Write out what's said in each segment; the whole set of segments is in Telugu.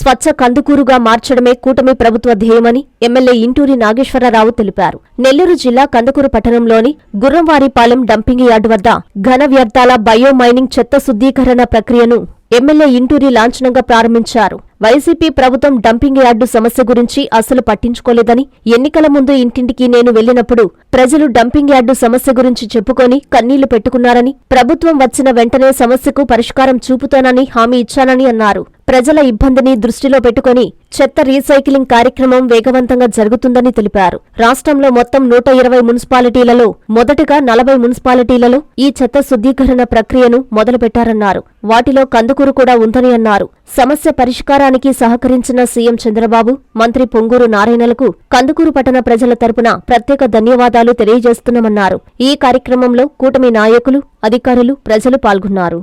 స్వచ్ఛ కందుకూరుగా మార్చడమే కూటమి ప్రభుత్వ ధ్యేయమని ఎమ్మెల్యే ఇంటూరి నాగేశ్వరరావు తెలిపారు. నెల్లూరు జిల్లా కందుకూరు పట్టణంలోని గుర్రంవారిపాలెం డంపింగ్ యార్డు వద్ద ఘన వ్యర్థాల బయో మైనింగ్ చెత్త శుద్ధీకరణ ప్రక్రియను ఎమ్మెల్యే ఇంటూరి లాంఛనంగా ప్రారంభించారు. వైసీపీ ప్రభుత్వం డంపింగ్ యార్డు సమస్య గురించి అసలు పట్టించుకోలేదని ఎన్నికల ముందు ఇంటింటికి నేను వెళ్ళినప్పుడు ప్రజలు డంపింగ్ యార్డు సమస్య గురించి చెప్పుకొని కన్నీళ్ళు పెట్టుకున్నారని ప్రభుత్వం వచ్చిన వెంటనే సమస్యకు పరిష్కారం చూపుతానని హామీ ఇచ్చానని అన్నారు. ప్రజల ఇబ్బందిని దృష్టిలో పెట్టుకుని చెత్త రీసైక్లింగ్ కార్యక్రమం వేగవంతంగా జరుగుతుందని తెలిపారు. రాష్ట్రంలో మొత్తం నూట ఇరవై మున్సిపాలిటీలలో మొదటగా నలభై మున్సిపాలిటీలలో ఈ చెత్త శుద్ధీకరణ ప్రక్రియను మొదలుపెట్టారన్నారు. వాటిలో కందుకూరు కూడా ఉందని అన్నారు. సమస్య పరిష్కారానికి సహకరించిన సీఎం చంద్రబాబు మంత్రి పొంగూరు నారాయణలకు కందుకూరు పట్టణ ప్రజల తరపున ప్రత్యేక ధన్యవాదాలు తెలియజేస్తున్నామన్నారు. ఈ కార్యక్రమంలో కూటమి నాయకులు అధికారులు ప్రజలు పాల్గొన్నారు.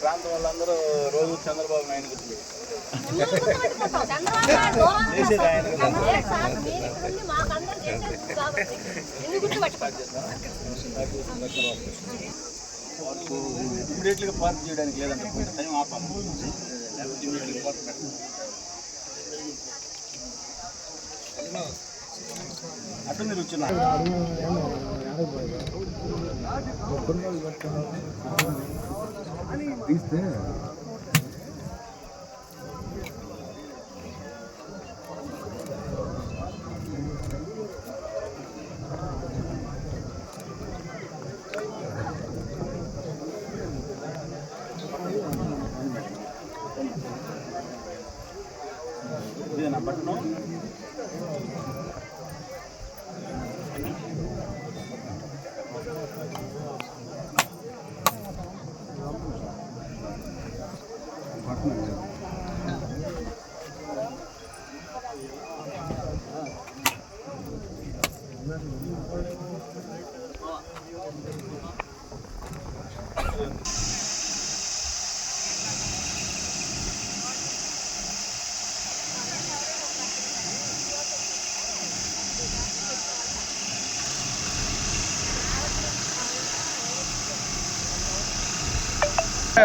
ప్రాంతం వాళ్ళందరూ రోజు చంద్రబాబు నాయుడు గుర్తుపెట్టారు ఇమీడియట్గా పార్క్ చేయడానికి లేదంటే టైం ఆపాము లేకపోతే పార్క్ పెట్టాలి అటు మీరు వచ్చిన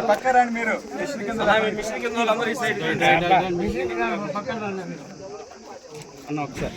పక్క రండి మీరు. మిషన్ కింద మిషన్ కింద వాళ్ళందరూ ఈ సైడ్ అన్న ఒకసారి.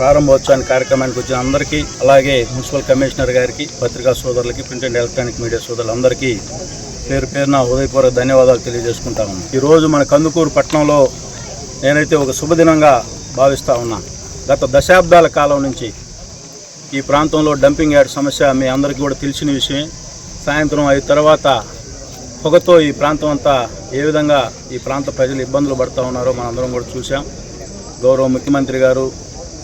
ప్రారంభోత్సవాన్ని కార్యక్రమానికి వచ్చిన అందరికీ అలాగే మున్సిపల్ కమిషనర్ గారికి పత్రికా సోదరులకి ప్రింట్ అండ్ ఎలక్ట్రానిక్ మీడియా సోదరులందరికీ పేరు పేరున ఉదయపూర్వక ధన్యవాదాలు తెలియజేసుకుంటా ఉన్నాను. ఈరోజు మన కందుకూరు పట్టణంలో నేనైతే ఒక శుభదినంగా భావిస్తూ ఉన్నా. గత దశాబ్దాల కాలం నుంచి ఈ ప్రాంతంలో డంపింగ్ యార్డ్ సమస్య మీ అందరికీ కూడా తెలిసిన విషయమే. సాయంత్రం అయిన తర్వాత పొగతో ఈ ప్రాంతం అంతా ఏ విధంగా ఈ ప్రాంత ప్రజలు ఇబ్బందులు పడుతూ ఉన్నారో మనందరం కూడా చూసాం గౌరవ ముఖ్యమంత్రి గారు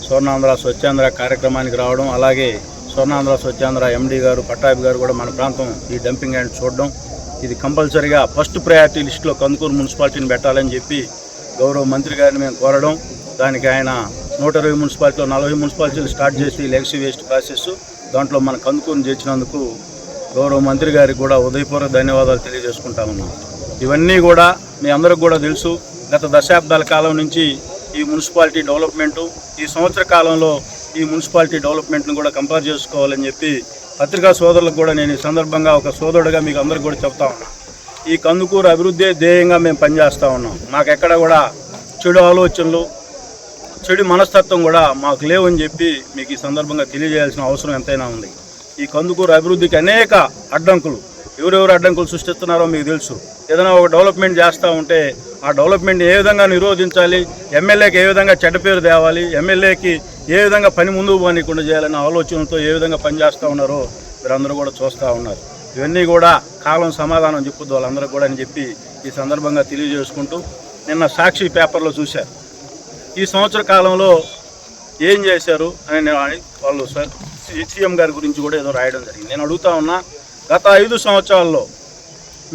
స్వర్ణాంధ్ర స్వచ్ఛాంధ్ర కార్యక్రమానికి రావడం అలాగే స్వర్ణాంధ్ర స్వచ్ఛాంధ్ర ఎండీ గారు పట్టాభి గారు కూడా మన ప్రాంతం ఈ డంపింగ్ యార్డ్ చూడడం. ఇది కంపల్సరీగా ఫస్ట్ ప్రయారిటీ లిస్టులో కందుకూరు మున్సిపాలిటీని పెట్టాలని చెప్పి గౌరవ మంత్రి గారిని మేము కోరడం. దానికి ఆయన నూట ఇరవై మున్సిపాలిటీలో నలభై మున్సిపాలిటీలు స్టార్ట్ చేసి లెగసీ వేస్ట్ ప్రాసెస్ దాంట్లో మన కందుకూరుని చేర్చినందుకు గౌరవ మంత్రి గారికి కూడా ఉదయపూర్వక ధన్యవాదాలు తెలియజేసుకుంటా ఉన్నాం. ఇవన్నీ కూడా మీ అందరికి కూడా తెలుసు. గత దశాబ్దాల కాలం నుంచి ఈ మున్సిపాలిటీ డెవలప్మెంటు ఈ సంవత్సర కాలంలో ఈ మున్సిపాలిటీ డెవలప్మెంట్ను కూడా కంపేర్ చేసుకోవాలని చెప్పి పత్రికా సోదరులకు కూడా నేను ఈ సందర్భంగా ఒక సోదరుడిగా మీకు అందరికి కూడా చెప్తా ఉన్నా. ఈ కందుకూరు అభివృద్ధి ధ్యేయంగా మేము పనిచేస్తూ ఉన్నాం. మాకెక్కడ కూడా చెడు ఆలోచనలు చెడు మనస్తత్వం కూడా మాకు లేవని చెప్పి మీకు ఈ సందర్భంగా తెలియజేయాల్సిన అవసరం ఎంతైనా ఉంది. ఈ కందుకూరు అభివృద్ధికి అనేక అడ్డంకులు. ఎవరెవరు అడ్డంకులు సృష్టిస్తున్నారో మీకు తెలుసు. ఏదైనా ఒక డెవలప్మెంట్ చేస్తూ ఉంటే ఆ డెవలప్మెంట్ ఏ విధంగా నిరోధించాలి? ఎమ్మెల్యేకి ఏ విధంగా చెడ్డ పేరు తేవాలి? ఎమ్మెల్యేకి ఏ విధంగా పని ముందుకు పోనీయకుండా చేయాలనే ఆలోచనతో ఏ విధంగా పనిచేస్తూ ఉన్నారో మీరందరూ కూడా చూస్తూ ఉన్నారు. ఇవన్నీ కూడా కాలం సమాధానం చెప్పుద్దు వాళ్ళందరూ కూడా అని చెప్పి ఈ సందర్భంగా తెలియజేసుకుంటూ నిన్న సాక్షి పేపర్లో చూశారు. ఈ సంవత్సర కాలంలో ఏం చేశారు అని నేను వాళ్ళు సీఎం గారి గురించి కూడా ఏదో రాయడం జరిగింది. నేను అడుగుతా ఉన్నా గత ఐదు సంవత్సరాల్లో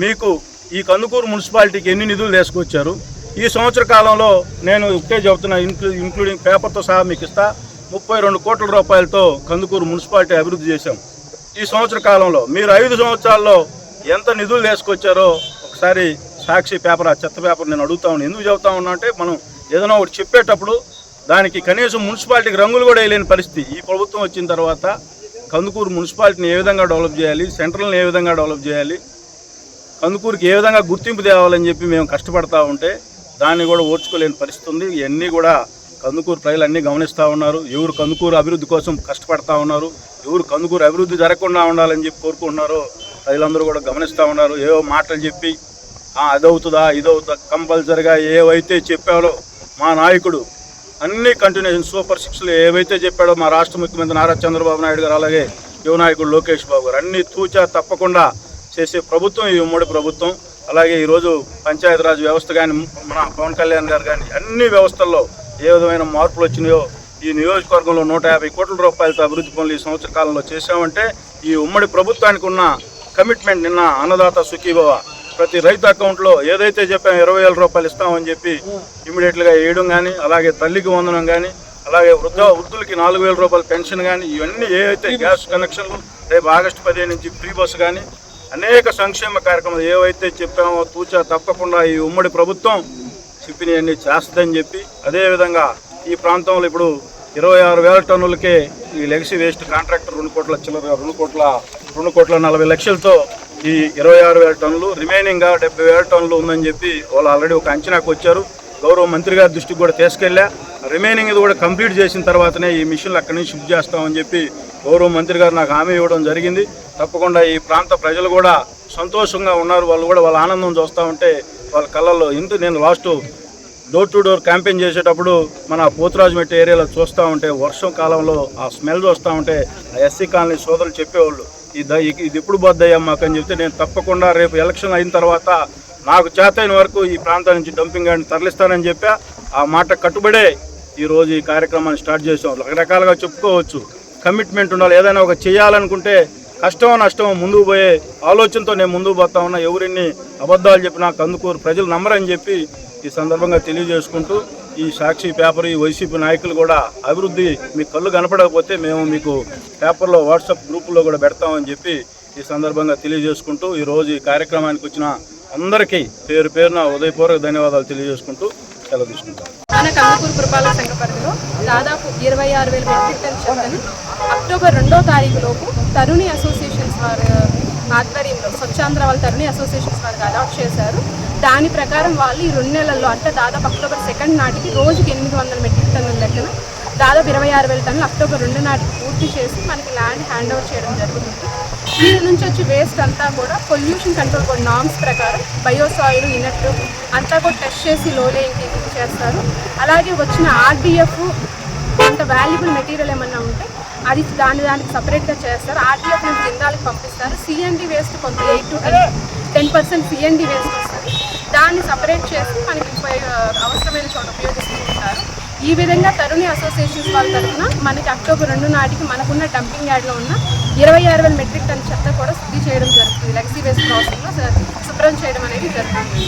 మీకు ఈ కందుకూరు మున్సిపాలిటీకి ఎన్ని నిధులు తీసుకొచ్చారు? ఈ సంవత్సర కాలంలో నేను ఒకటే చెబుతున్నా ఇంక్లూ ఇంక్లూడింగ్ పేపర్తో సహా మీకు ఇస్తా. ముప్పై రెండు కోట్ల రూపాయలతో కందుకూరు మున్సిపాలిటీ అభివృద్ధి చేశాం. ఈ సంవత్సర కాలంలో మీరు ఐదు సంవత్సరాల్లో ఎంత నిధులు తీసుకొచ్చారో ఒకసారి సాక్షి పేపర్ ఆ చెత్త పేపర్ నేను అడుగుతా ఉన్నాను ఎందుకు చెబుతా ఉన్నా అంటే మనం ఏదైనా ఒకటి చెప్పేటప్పుడు దానికి కనీసం మున్సిపాలిటీకి రంగులు కూడా వేయలేని పరిస్థితి. ఈ ప్రభుత్వం వచ్చిన తర్వాత కందుకూరు మున్సిపాలిటీని ఏ విధంగా డెవలప్ చేయాలి? సెంట్రల్ని ఏ విధంగా డెవలప్ చేయాలి? కందుకూరుకి ఏ విధంగా గుర్తింపు తేవాలని చెప్పి మేము కష్టపడతా ఉంటే దాన్ని కూడా ఓర్చుకోలేని పరిస్థితి ఉంది. ఇవన్నీ కూడా కందుకూరు ప్రజలు అన్నీ గమనిస్తూ ఉన్నారు. ఎవరు కందుకూరు అభివృద్ధి కోసం కష్టపడతా ఉన్నారు ఎవరు కందుకూరు అభివృద్ధి జరగకుండా ఉండాలని చెప్పి కోరుకుంటున్నారో ప్రజలందరూ కూడా గమనిస్తూ ఉన్నారు. ఏవో మాటలు చెప్పి అదవుతుందా ఇదవుతుందా కంపల్సరిగా ఏవైతే చెప్పాడో మా నాయకుడు అన్ని కంటిన్యూషన్ సూపర్ సిక్స్లు ఏవైతే చెప్పాడో మా రాష్ట్ర ముఖ్యమంత్రి నారా చంద్రబాబు నాయుడు గారు అలాగే యువ నాయకుడు లోకేష్ బాబు గారు అన్ని తూచా తప్పకుండా చేసే ప్రభుత్వం ఈ ఉమ్మడి ప్రభుత్వం అలాగే ఈరోజు పంచాయతీరాజ్ వ్యవస్థ కానీ మన పవన్ కళ్యాణ్ గారు కానీ అన్ని వ్యవస్థల్లో ఏ విధమైన మార్పులు వచ్చినాయో ఈ నియోజకవర్గంలో నూట యాభై కోట్ల రూపాయలతో అభివృద్ధి పనులు ఈ సంవత్సర కాలంలో చేశామంటే ఈ ఉమ్మడి ప్రభుత్వానికి ఉన్న కమిట్మెంట్ నిన్న అన్నదాత సుఖీభవ. ప్రతి రైతు అకౌంట్లో ఏదైతే చెప్పామో ఇరవై వేల రూపాయలు ఇస్తామని చెప్పి ఇమీడియట్గా వేయడం కానీ అలాగే తల్లికి వందనం కానీ అలాగే వృద్ధ వృద్ధులకి నాలుగు వేల రూపాయల పెన్షన్ కానీ ఇవన్నీ ఏవైతే గ్యాస్ కనెక్షన్లు రేపు ఆగస్టు పదిహేను నుంచి ఫ్రీ బస్సు కానీ అనేక సంక్షేమ కార్యక్రమాలు ఏవైతే చెప్పామో తూచా తప్పకుండా ఈ ఉమ్మడి ప్రభుత్వం చెప్పినవన్నీ చేస్తుందని చెప్పి అదేవిధంగా ఈ ప్రాంతంలో ఇప్పుడు ఇరవై ఆరు వేల టన్నులకే ఈ లెగసీ వేస్ట్ కాంట్రాక్టర్ రెండు కోట్ల చిల్లర రెండు కోట్ల రెండు కోట్ల నలభై లక్షలతో ఈ ఇరవై ఆరు వేల టన్నులు రిమైనింగ్గా డెబ్బై వేల టన్నులు ఉందని చెప్పి వాళ్ళు ఆల్రెడీ ఒక అంచనాకు వచ్చారు. గౌరవ మంత్రి గారి దృష్టికి కూడా తీసుకెళ్ళా. రిమైనింగ్ ఇది కూడా కంప్లీట్ చేసిన తర్వాతనే ఈ మిషన్లు అక్కడి నుంచి షిఫ్ట్ చేస్తామని చెప్పి గౌరవ మంత్రి గారు నాకు హామీ ఇవ్వడం జరిగింది. తప్పకుండా ఈ ప్రాంత ప్రజలు కూడా సంతోషంగా ఉన్నారు. వాళ్ళు కూడా వాళ్ళ ఆనందం చూస్తూ ఉంటే వాళ్ళ కళ్ళల్లో ఇంత నేను last door to door campaign చేసేటప్పుడు మన పోతురాజుమెట్టి ఏరియాలో చూస్తూ ఉంటే వర్షం కాలంలో ఆ స్మెల్ చూస్తూ ఉంటే ఆ ఎస్సీ కాలనీ సోదరులు చెప్పేవాళ్ళు ఇది ఇది ఎప్పుడు పోద్దయ్యా మాకు? అని చెప్తే నేను తప్పకుండా రేపు ఎలక్షన్ అయిన తర్వాత నాకు చేతైన వరకు ఈ ప్రాంతం నుంచి డంపింగ్ యార్డ్ని తరలిస్తానని చెప్పా. ఆ మాట కట్టుబడే ఈ రోజు ఈ కార్యక్రమాన్ని స్టార్ట్ చేసాం. రకరకాలుగా చెప్పుకోవచ్చు. కమిట్మెంట్ ఉండాలి. ఏదైనా ఒక చేయాలనుకుంటే కష్టమో నష్టమో ముందుకు పోయే ఆలోచనతో నేను ముందుకు పోతా ఉన్నా. ఎవరిన్ని అబద్ధాలు చెప్పినా కందుకూరు ప్రజలు నమ్మరని చెప్పి ఈ సందర్భంగా తెలియజేసుకుంటూ ఈ సాక్షి పేపర్ ఈ వైసీపీ నాయకులు కూడా అభివృద్ధి మీ కళ్ళు కనపడకపోతే మేము మీకు పేపర్లో వాట్సాప్ గ్రూపులో కూడా పెడతామని చెప్పి ఈ సందర్భంగా తెలియజేసుకుంటూ ఈరోజు ఈ కార్యక్రమానికి వచ్చిన అందరికీ పేరు పేరున ఉదయపూర్వక ధన్యవాదాలు తెలియజేసుకుంటూ సెలవు తీసుకుంటాం. కందుకూరు పురపాలక సంఘ పరిధిలో దాదాపు ఇరవై ఆరు వేల మెట్రిక్ టన్ చెత్తని అక్టోబర్ రెండో తారీఖు లోపు తరుణి అసోసియేషన్స్ వారు ఆధ్వర్యంలో స్వచ్ఛాంధ్ర వాళ్ళ తరుణి అసోసియేషన్స్ వారికి అలాట్ చేశారు. దాని ప్రకారం వాళ్ళు ఈ రెండు నెలల్లో అంటే దాదాపు అక్టోబర్ సెకండ్ నాటికి రోజుకి ఎనిమిది వందల మెట్రిక్ టన్నుల లెక్కన దాదాపు ఇరవై ఆరు వేల టన్నులు అక్టోబర్ రెండు నాటికి పూర్తి చేసి మనకి ల్యాండ్ హ్యాండ్ ఓవర్ చేయడం జరుగుతుంది. దీని నుంచి వచ్చి వేస్ట్ అంతా కూడా పొల్యూషన్ కంట్రోల్ బోర్డ్ నామ్స్ ప్రకారం బయోసాయిల్ ఇనట్ అంతా కూడా టెస్ట్ చేసి లో లేయింగ్కి చేస్తారు. అలాగే వచ్చిన ఆర్డీఎఫ్ అంత వాల్యుబుల్ మెటీరియల్ ఏమన్నా ఉంటే అది దాని దానికి సపరేట్గా చేస్తారు. ఆర్టీఎఫ్ నుంచి జిందాలకు పంపిస్తారు. సిఎన్డి వేస్ట్ కొంత eight to ten ten percent CND waste వస్తుంది. దాన్ని సపరేట్ చేసి మనకి అవసరమైన చోట ఉపయోగిస్తూ ఉంటారు. ఈ విధంగా తరుణి అసోసియేషన్స్ వాళ్ళ తరఫున మనకి అక్టోబర్ రెండు నాటికి మనకున్న డంపింగ్ యార్డ్లో ఉన్న ఇరవై ఆరు వేల మెట్రిక్ టన్ చెత్త కూడా శుద్ధి చేయడం జరుగుతుంది. లెగసీ వేస్ట్ ప్రాసెస్లో శుభ్రం చేయడం అనేది జరుగుతుంది.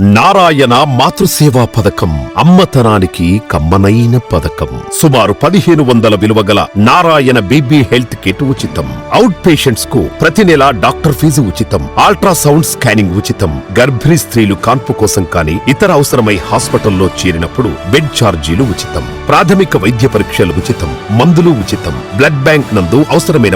నారాయణ మాతృసేవా పథకం అమ్మతనానికి కమ్మనైన పథకం. సుమారు పదిహేను వందల విలువ గల నారాయణ బీబీ హెల్త్ కిట్ ఉచితం. అవుట్ పేషెంట్స్కు ప్రతి నెల డాక్టర్ ఫీజు ఉచితం. అల్ట్రాసౌండ్ స్కానింగ్ ఉచితం. గర్భిణీ స్త్రీలు కాన్పు కోసం కానీ ఇతర అవసరమై హాస్పిటల్లో చేరినప్పుడు బెడ్ ఛార్జీలు ఉచితం. ప్రాథమిక వైద్య పరీక్షలు ఉచితం. మందులు ఉచితం. బ్లడ్ బ్యాంక్ నందు అవసరమైన